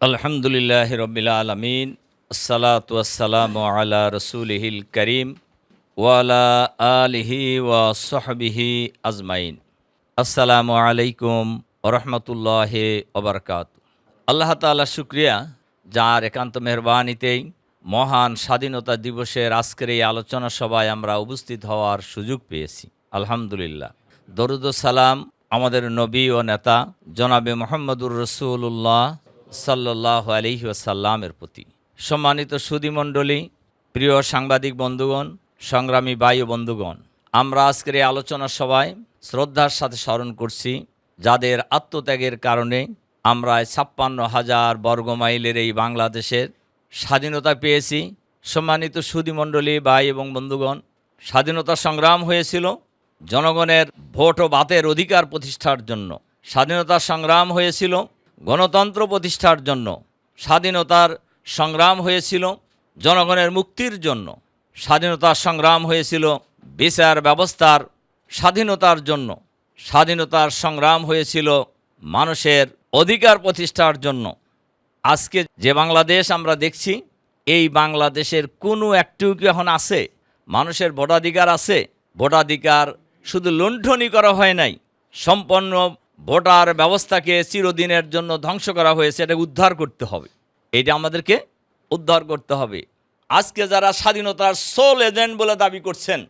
আলহামদুলিল্লাহ রবিল আলমিন আসসালাতাম আলা রসুলহিল করিম ওয়ালা আলিহি ওয়া সহবিহি আজমাইন। আসসালামু আলাইকুম ওরহমতুল্লাহ ওবরকাত আল্লাহ তাআলা শুক্রিয়া যার একান্ত মেহরবানিতেই মহান স্বাধীনতা দিবসের আজকের এই আলোচনা সভায় আমরা উপস্থিত হওয়ার সুযোগ পেয়েছি। আলহামদুলিল্লাহ। দরুদ সালাম আমাদের নবী ও নেতা জনাবে মোহাম্মদুর রসুল্লাহ সাল্লাহ আলহি ওসাল্লামের প্রতি। সম্মানিত সুদীমণ্ডলী প্রিয় সাংবাদিক বন্ধুগণ, সংগ্রামী বায়ু বন্ধুগণ, আমরা আজকের এই আলোচনা সভায় শ্রদ্ধার সাথে স্মরণ করছি, যাদের আত্মত্যাগের কারণে আমরা ছাপ্পান্ন হাজার বর্গ মাইলের এই বাংলাদেশের স্বাধীনতা পেয়েছি। সম্মানিত সুদীমণ্ডলী ভাই এবং বন্ধুগণ, স্বাধীনতা সংগ্রাম হয়েছিল জনগণের ভোট ও বাতের অধিকার প্রতিষ্ঠার জন্য। স্বাধীনতা সংগ্রাম হয়েছিল গণতন্ত্র প্রতিষ্ঠার জন্য স্বাধীনতার সংগ্রাম হয়েছিল, জনগণের মুক্তির জন্য স্বাধীনতার সংগ্রাম হয়েছিল, বিচার ব্যবস্থার স্বাধীনতার জন্য স্বাধীনতার সংগ্রাম হয়েছিল, মানুষের অধিকার প্রতিষ্ঠার জন্য। আজকে যে বাংলাদেশ আমরা দেখছি, এই বাংলাদেশের কোনো একটু কি এখন আছে? মানুষের ভোটাধিকার আছে, ভোটাধিকার শুধু লুণ্ঠনই করা হয় নাই, সম্পন্ন ভোটার ব্যবস্থাকে চিরদিনের জন্য ধ্বংস করা হয়েছে এটা উদ্ধার করতে হবে। এটা আমাদেরকে উদ্ধার করতে হবে। আজকে যারা স্বাধীনতার সোল এজেন্ট বলে দাবি করছেন,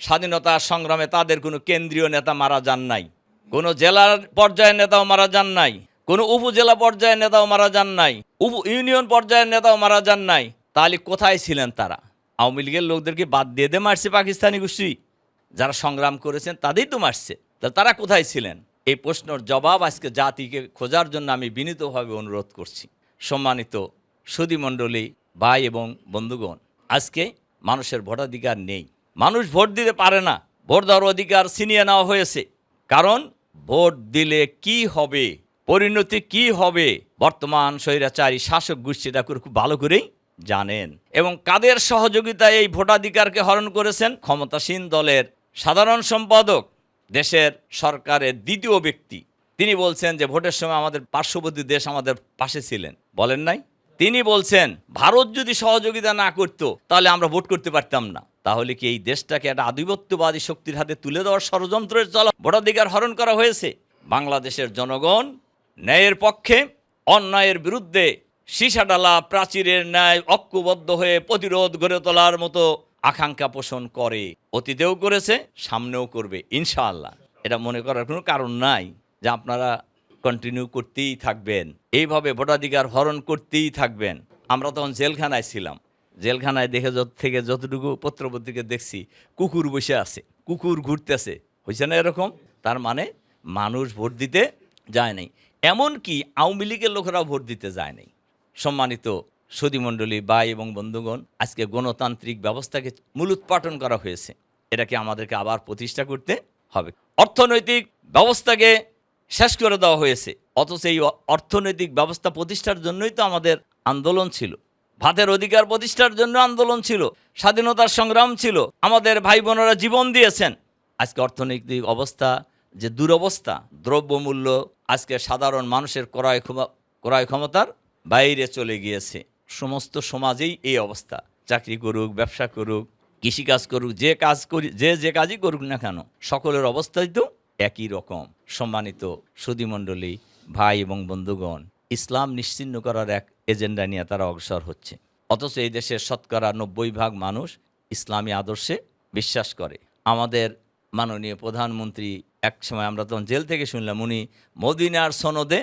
স্বাধীনতা সংগ্রামে তাদের কোনো কেন্দ্রীয় নেতা মারা যান নাই, কোনো জেলার পর্যায়ের নেতাও মারা যান নাই, কোনো উপজেলা পর্যায়ের নেতাও মারা যান নাই, উপ ইউনিয়ন পর্যায়ের নেতাও মারা যান নাই। তাহলে কোথায় ছিলেন তারা? আওয়ামী লীগের লোকদেরকে বাদ দিয়ে দিয়ে মারছে পাকিস্তানি গোষ্ঠী। যারা সংগ্রাম করেছেন তাদেরই তো মারছে। তারা কোথায় ছিলেন? এই প্রশ্নের জবাব আজকে জাতিকে খোঁজার জন্য আমি বিনীতভাবে অনুরোধ করছি। সম্মানিত সুদীমণ্ডলী ভাই এবং বন্ধুগণ, আজকে মানুষের ভোটাধিকার নেই। মানুষ ভোট দিতে পারে না। ভোট দেওয়ার অধিকার ছিনিয়ে নেওয়া হয়েছে। কারণ ভোট দিলে কি হবে? পরিণতি কি হবে? বর্তমান স্বৈরাচারী শাসক গোষ্ঠীটা খুব ভালো করেই জানেন। এবং কাদের সহযোগিতায় এই ভোটাধিকারকে হরণ করেছেন? ক্ষমতাসীন দলের সাধারণ সম্পাদক দেশের সরকারের দ্বিতীয় ব্যক্তি। তিনি বলছেন যে ভোটের সময় আমাদের পার্শ্ববর্তী দেশ আমাদের পাশে ছিলেন। বলেন নাই? তিনি বলছেন, ভারত যদি সহযোগিতা না করত, তাহলে আমরা ভোট করতে পারতাম না। তাহলে কি এই দেশটাকে একটা আধিপত্যবাদী শক্তির হাতে তুলে দেওয়ার ষড়যন্ত্রের চলা ভোটাধিকার হরণ করা হয়েছে? বাংলাদেশের জনগণ ন্যায়ের পক্ষে, অন্যায়ের বিরুদ্ধে সীসাডালা প্রাচীরের ন্যায় ঐক্যবদ্ধ হয়ে প্রতিরোধ গড়ে তোলার মতো আকাঙ্ক্ষা পোষণ করে, অতীতেও করেছে, সামনেও করবে, ইনশাআল্লাহ। এটা মনে করার কোনো কারণ নাই যে আপনারা কন্টিনিউ করতেই থাকবেন। এইভাবে ভোটাধিকার হরণ করতেই থাকবেন। আমরা তখন জেলখানায় ছিলাম। জেলখানায় দেখে যত থেকে যতটুকু পত্রপত্রিকা দেখছি, কুকুর বসে আছে, কুকুর ঘুরতেছে। হয়েছে না এরকম? তার মানে মানুষ ভোট দিতে যায় নাই। এমনকি আওয়ামী লীগের লোকেরাও ভোট দিতে যায় নাই। সম্মানিত সদীমণ্ডলী ভাই এবং বন্ধুগণ, আজকে গণতান্ত্রিক ব্যবস্থাকে মূল মূলোৎপাটন করা হয়েছে। এটাকে আমাদেরকে আবার প্রতিষ্ঠা করতে হবে। অর্থনৈতিক ব্যবস্থাকে শেষ করে দেওয়া হয়েছে। অথচ এই অর্থনৈতিক ব্যবস্থা প্রতিষ্ঠার জন্যই তো আমাদের আন্দোলন ছিল। ভাতের অধিকার প্রতিষ্ঠার জন্য আন্দোলন ছিল। স্বাধীনতার সংগ্রাম ছিল। আমাদের ভাই বোনেরা জীবন দিয়েছেন। আজকে অর্থনৈতিক অবস্থা যে দুরবস্থা, দ্রব্যমূল্য, আজকে সাধারণ মানুষের ক্রয় ক্রয় ক্ষমতার বাইরে চলে গিয়েছে। সমস্ত সমাজেই এই অবস্থা। চাকরি করুক, ব্যবসা করুক, কৃষিকাজ করুক, যে কাজ করি যে যে কাজই করুক না কেন, সকলের অবস্থাই তো একই রকম। সম্মানিত সুদীমণ্ডলী ভাই এবং বন্ধুগণ, ইসলাম নিশ্চিহ্ন করার এক এজেন্ডা নিয়ে তারা অগ্রসর হচ্ছে। অথচ এই দেশের শতকরা নব্বই ভাগ মানুষ ইসলামী আদর্শে বিশ্বাস করে। আমাদের মাননীয় প্রধানমন্ত্রী এক সময় আমরা তখন জেল থেকে শুনলাম, উনি মদিনার সনদে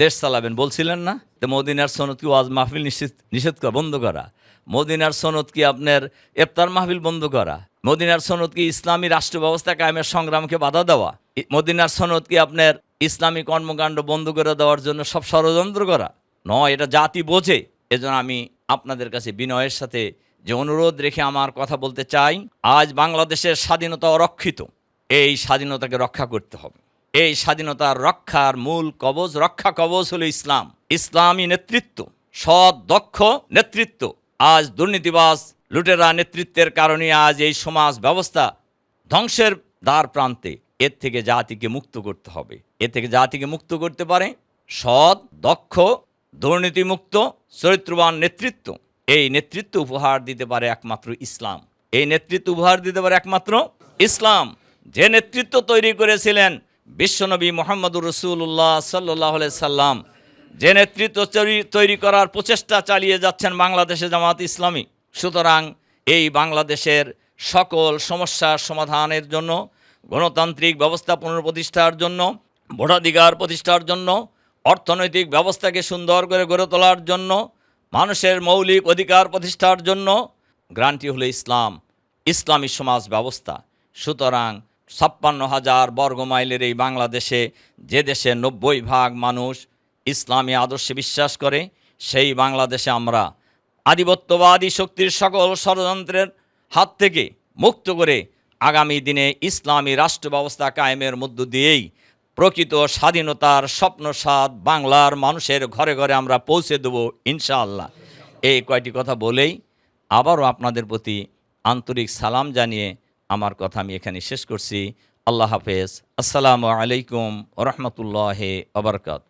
দেশ চালাবেন। বলছিলেন না তো মদিনার সনদ কি ওয়াজ মাহফিল নিষেধ নিষেধ করা, বন্ধ করা? মদিনার সনদ কি আপনার ইফতার মাহফিল বন্ধ করা? মদিনার সনদ কি ইসলামী রাষ্ট্র ব্যবস্থা কায়েমের সংগ্রামকে বাধা দেওয়া? মদিনার সনদ কি আপনার ইসলামী কর্মকাণ্ড বন্ধ করে দেওয়ার জন্য সব ষড়যন্ত্র করা? নয়, এটা জাতি বোঝে। এজন্য আমি আপনাদের কাছে বিনয়ের সাথে যে অনুরোধ রেখে আমার কথা বলতে চাই, আজ বাংলাদেশের স্বাধীনতা অরক্ষিত। এই স্বাধীনতাকে রক্ষা করতে হবে। এই স্বাধীনতার রক্ষার মূল কবজ, রক্ষা কবচ হলো ইসলাম। ইসলামী নেতৃত্ব সৎ দক্ষ নেতৃত্ব। আজ দুর্নীতিবাজ লুটেরা নেতৃত্বের কারণে আজ এই সমাজ ব্যবস্থা ধ্বংসের দ্বার প্রান্তে। এর থেকে জাতিকে মুক্ত করতে হবে। এর থেকে জাতিকে মুক্ত করতে পারে সৎ দক্ষ, দুর্নীতিমুক্ত, চরিত্রবান নেতৃত্ব। এই নেতৃত্ব উপহার দিতে পারে একমাত্র ইসলাম। এই নেতৃত্ব উপহার দিতে পারে একমাত্র ইসলাম। যে নেতৃত্ব তৈরি করেছিলেন বিশ্বনবী মোহাম্মদুর রসুল্লাহ সাল্লাহ সাল্লাম যে নেতৃত্ব তৈরি- করার প্রচেষ্টা চালিয়ে যাচ্ছেন বাংলাদেশে জামাত ইসলামী। সুতরাং এই বাংলাদেশের সকল সমস্যার সমাধানের জন্য, গণতান্ত্রিক ব্যবস্থা পুনঃপ্রতিষ্ঠার জন্য, ভোটাধিকার প্রতিষ্ঠার জন্য, অর্থনৈতিক ব্যবস্থাকে সুন্দর করে গড়ে তোলার জন্য, মানুষের মৌলিক অধিকার প্রতিষ্ঠার জন্য, গ্রান্টি হলো ইসলাম, ইসলামী সমাজ ব্যবস্থা। সুতরাং ছাপ্পান্ন হাজার বর্গ মাইলের এই বাংলাদেশে যে দেশে নব্বই ভাগ মানুষ ইসলামী আদর্শে বিশ্বাস করে, সেই বাংলাদেশে আমরা আধিপত্যবাদী শক্তির সকল ষড়যন্ত্রের হাত থেকে মুক্ত করে আগামী দিনে ইসলামী রাষ্ট্র ব্যবস্থা কায়েমের মধ্য দিয়েই প্রকৃত স্বাধীনতার স্বপ্নসাদ বাংলার মানুষের ঘরে ঘরে আমরা পৌঁছে দেব ইনশাআল্লাহ। এই কয়টি কথা বলেই আবারও আপনাদের প্রতি আন্তরিক সালাম জানিয়ে আমার কথা আমি এখানে শেষ করছি। আল্লাহ হাফেজ। আসসালামু আলাইকুম রহমতুল্লাহ আবরকাত